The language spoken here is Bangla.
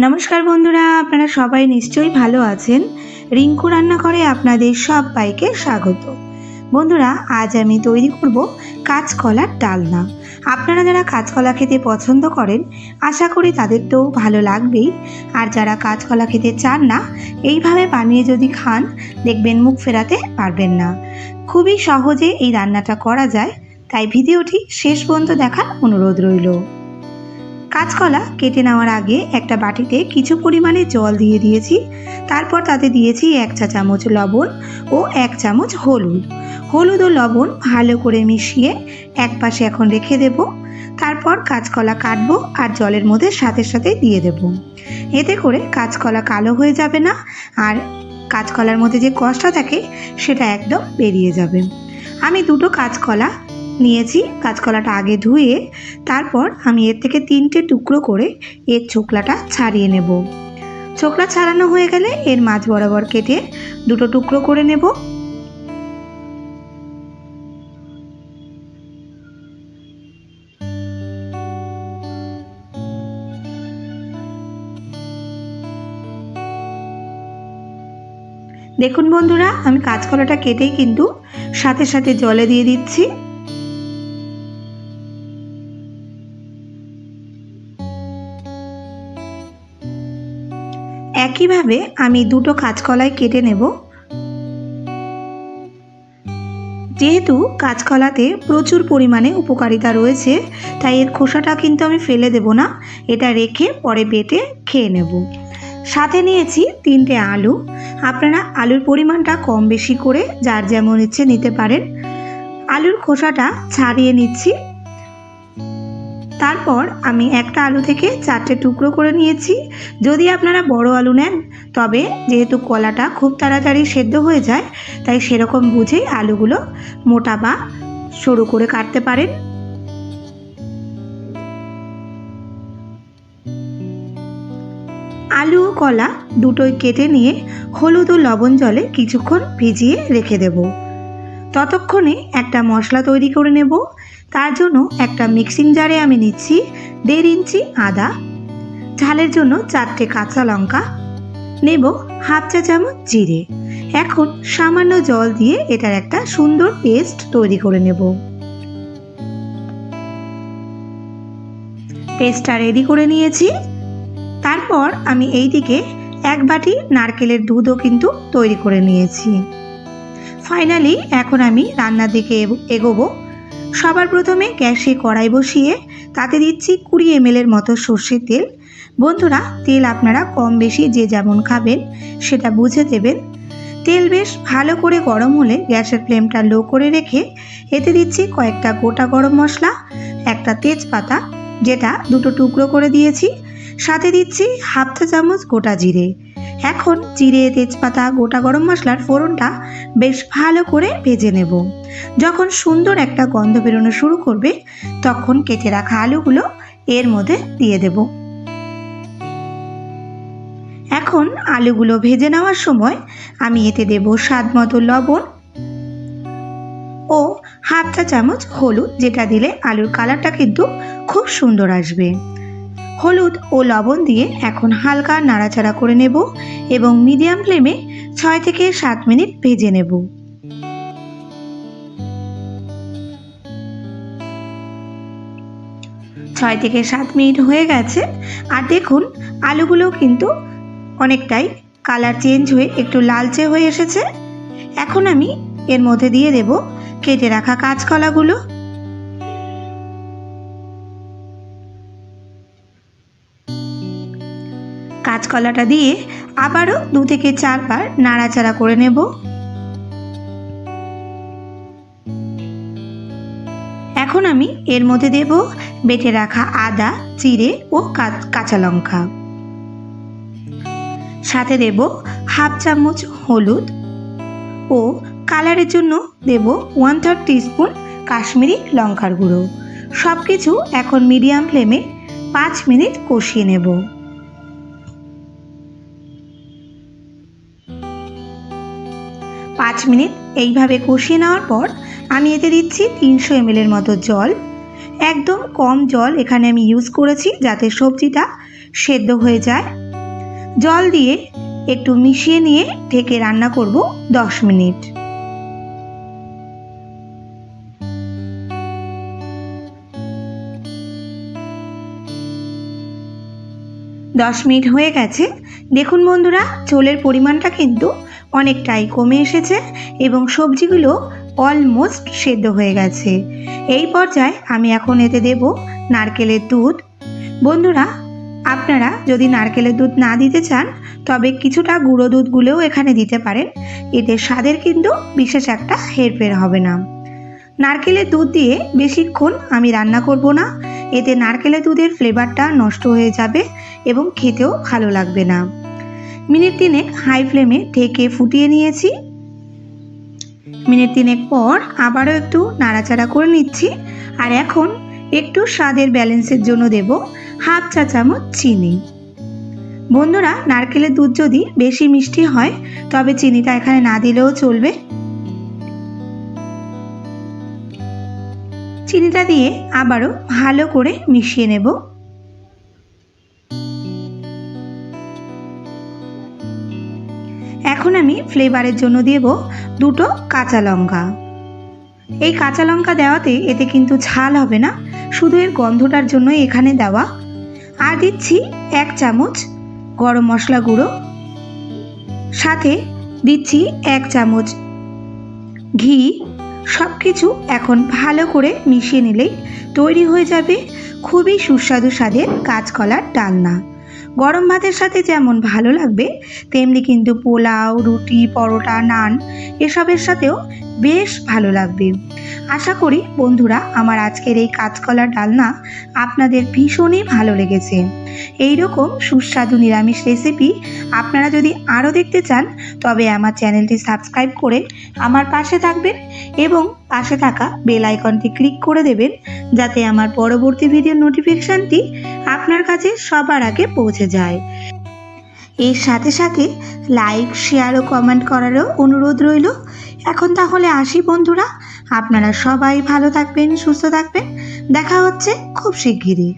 নমস্কার বন্ধুরা, আপনারা সবাই নিশ্চয়ই ভালো আছেন। রিঙ্কু রান্নাঘরে আপনাদের সব সবাইকে স্বাগত। বন্ধুরা, আজ আমি তৈরি করব কাঁচকলার ডালনা। আপনারা যারা কাঁচকলা খেতে পছন্দ করেন, আশা করি তাদের তো ভালো লাগবেই। আর যারা কাঁচকলা খেতে চান না, এইভাবে বানিয়ে যদি খান, দেখবেন মুখ ফেরাতে পারবেন না। খুবই সহজে এই রান্নাটা করা যায়, তাই ভিডিওটি শেষ পর্যন্ত দেখার অনুরোধ রইল। কাঁচকলা কেটে নেওয়ার আগে একটা বাটিতে কিছু পরিমাণে জল দিয়ে দিয়েছি। তারপর তাতে দিয়েছি এক চা চামচ লবণ ও এক চামচ হলুদ। হলুদ ও লবণ ভালো করে মিশিয়ে এক পাশে এখন রেখে দেব। তারপর কাঁচকলা কাটবো আর জলের মধ্যে সাথে সাথে দিয়ে দেব। এতে করে কাঁচকলা কালো হয়ে যাবে না আর কাঁচকলার মধ্যে যে কষটা থাকে সেটা একদম বেরিয়ে যাবে। আমি দুটো কাঁচকলা নিয়েছি, কাঁচকলাটা আগে ধুয়ে, তারপর আমি এর থেকে তিনটে টুকরো করে এর ছোকলাটা ছাড়িয়ে নেব। ছোকলা ছাড়ানো হয়ে গেলে এর মাছ বরাবর কেটে দুটো টুকরো করে নেব। দেখুন বন্ধুরা, আমি কাঁচকলাটা কেটেই কিন্তু সাথে সাথে জলে দিয়ে দিচ্ছি। একইভাবে আমি দুটো কাঁচকলাই কেটে নেব। যেহেতু কাঁচকলাতে প্রচুর পরিমাণে উপকারিতা রয়েছে, তাই এর খোসাটা কিন্তু আমি ফেলে দেব না। এটা রেখে পরে বেটে খেয়ে নেব। সাথে নিয়েছি তিনটে আলু। আপনারা আলুর পরিমাণটা কম বেশি করে যার যেমন ইচ্ছে নিতে পারেন। আলুর খোসাটা ছাড়িয়ে নিচ্ছি। তারপর আমি একটা আলু থেকে চারটে টুকরো করে নিয়েছি। যদি আপনারা বড় আলু নেন, তবে যেহেতু কলাটা খুব তাড়াতাড়ি সেদ্ধ হয়ে যায়, তাই সেরকম বুঝেই আলুগুলো মোটা বা সরু করে কাটতে পারেন। আলু ও কলা দুটোই কেটে নিয়ে হলুদ ও লবণ জলে কিছুক্ষণ ভিজিয়ে রেখে দেব। ততক্ষণে একটা মশলা তৈরি করে নেব। তার জন্য একটা মিক্সিং জারে আমি নিচ্ছি দেড় ইঞ্চি আদা, ঝালের জন্য চারটে কাঁচা লঙ্কা, নেব হাফ চা চামচ জিরে। এখন সামান্য জল দিয়ে এটার একটা সুন্দর পেস্ট তৈরি করে নেব। পেস্টটা রেডি করে নিয়েছি। তারপর আমি এই দিকে এক বাটি নারকেলের দুধও কিন্তু তৈরি করে নিয়েছি। ফাইনালি এখন আমি রান্নার দিকে এগো- এগোবো। সবার প্রথমে গ্যাসে কড়াই বসিয়ে তাতে দিচ্ছি কুড়ি এম এর মতো সর্ষের তেল। বন্ধুরা, তেল আপনারা কম বেশি যে যেমন খাবেন সেটা বুঝে দেবেন। তেল বেশ ভালো করে গরম হলে গ্যাসের ফ্লেমটা লো করে রেখে এতে দিচ্ছি কয়েকটা গোটা গরম মশলা, একটা তেজপাতা, যেটা দুটো টুকরো করে দিয়েছি। সাথে দিচ্ছি হাফ চা চামচ গোটা জিরে। এখন জিরে, তেজপাতা, গোটা গরম মশলার ফোড়নটা বেশ ভালো করে ভেজে নেব। যখন সুন্দর একটা গন্ধ বেরোনো শুরু করবে, তখন কেটে রাখা আলুগুলো এর মধ্যে দিয়ে দেব। এখন আলুগুলো ভেজে নেওয়ার সময় আমি এতে দেব স্বাদ মতো লবণ ও হাফ চা চামচ হলুদ, যেটা দিলে আলুর কালারটা কিন্তু খুব সুন্দর আসবে। হলুদ ও লবণ দিয়ে এখন হালকা নাড়াচাড়া করে নেব এবং মিডিয়াম ফ্লেমে ছয় থেকে সাত মিনিট ভেজে নেব। ছয় থেকে সাত মিনিট হয়ে গেছে। আর দেখুন, আলুগুলো কিন্তু অনেকটাই কালার চেঞ্জ হয়ে একটু লালচে হয়ে এসেছে। এখন আমি এর মধ্যে দিয়ে দেব কেটে রাখা কাঁচকলাগুলো। কাঁচকলাটা দিয়ে আবারও দু থেকে চারবার নাড়াচাড়া করে নেব। এখন আমি এর মধ্যে দেব বেটে রাখা আদা চিড়ে ও কাঁচা লঙ্কা। সাথে দেব হাফ চামচ হলুদ ও কালারের জন্য দেব ওয়ান থার্ড টিস্পুন কাশ্মীরি লঙ্কার গুঁড়ো। সব কিছু এখন মিডিয়াম ফ্লেমে পাঁচ মিনিট কষিয়ে নেব। পাঁচ মিনিট এইভাবে কষিয়ে নেওয়ার পর আমি এতে দিচ্ছি তিনশো এমএলের মতো জল। একদম কম জল এখানে আমি ইউজ করেছি যাতে সবজিটা সেদ্ধ হয়ে যায়। জল দিয়ে একটু মিশিয়ে নিয়ে ঢেকে রান্না করব দশ মিনিট। দশ মিনিট হয়ে গেছে। দেখুন বন্ধুরা, চোলের পরিমাণটা কিন্তু অনেকটাই কমে এসেছে এবং সবজিগুলো অলমোস্ট সেদ্ধ হয়ে গেছে। এই পর্যায়ে আমি এখন এতে দেব নারকেলের দুধ। বন্ধুরা, আপনারা যদি নারকেলের দুধ না দিতে চান, তবে কিছুটা গুঁড়ো দুধগুলোও এখানে দিতে পারেন। এতে স্বাদের কিন্তু বিশেষ একটা হেরফের হবে না। নারকেলের দুধ দিয়ে বেশিক্ষণ আমি রান্না করব না। এতে নারকেলের দুধের ফ্লেভারটা নষ্ট হয়ে যাবে এবং খেতেও ভালো লাগবে না। মিনিট তিনেক হাই ফ্লেমে ঢেকে ফুটিয়ে নিয়েছি। মিনিট তিনেক পর আবারও একটু নাড়াচাড়া করে নিচ্ছি। আর এখন একটু স্বাদের ব্যালেন্সের জন্য দেব হাফ চা চামচ চিনি। বন্ধুরা, নারকেলের দুধ যদি বেশি মিষ্টি হয়, তবে চিনিটা এখানে না দিলেও চলবে। চিনিটা দিয়ে আবারও ভালো করে মিশিয়ে নেব। এখন আমি ফ্লেভারের জন্য দেব দুটো কাঁচা লঙ্কা। এই কাঁচা লঙ্কা দেওয়াতে এতে কিন্তু ঝাল হবে না, শুধু এর গন্ধটার জন্য এখানে দেওয়া। আর দিচ্ছি এক চামচ গরম মশলা গুঁড়ো। সাথে দিচ্ছি এক চামচ ঘি। সব কিছু এখন ভালো করে মিশিয়ে নিলেই তৈরি হয়ে যাবে খুবই সুস্বাদু স্বাদের কাঁচকলার ডালনা। গরম ভাতের সাথে যেমন ভালো লাগবে তেমনি কিন্তু পোলাও রুটি পরোটা নান এসবের সাথেও বেশ ভালো লাগবে। আশা করি বন্ধুরা আমার আজকের এই কাঁচকলা ডালনা আপনাদের ভীষণই ভালো লেগেছে। এই রকম সুস্বাদু নিরামিষ রেসিপি আপনারা যদি আরও দেখতে চান, তবে আমার চ্যানেলটি সাবস্ক্রাইব করে আমার পাশে থাকবেন এবং পাশে থাকা বেল আইকনটি ক্লিক করে দেবেন, যাতে আমার পরবর্তী ভিডিওর নোটিফিকেশানটি আপনার কাছে সবার আগে পৌঁছে যায়। এর সাথে সাথে লাইক শেয়ার ও কমেন্ট করারও অনুরোধ রইল। এখন তাহলে আসি বন্ধুরা। আপনারা সবাই ভালো থাকবেন সুস্থ থাকবেন। দেখা হচ্ছে খুব শিগগিরই।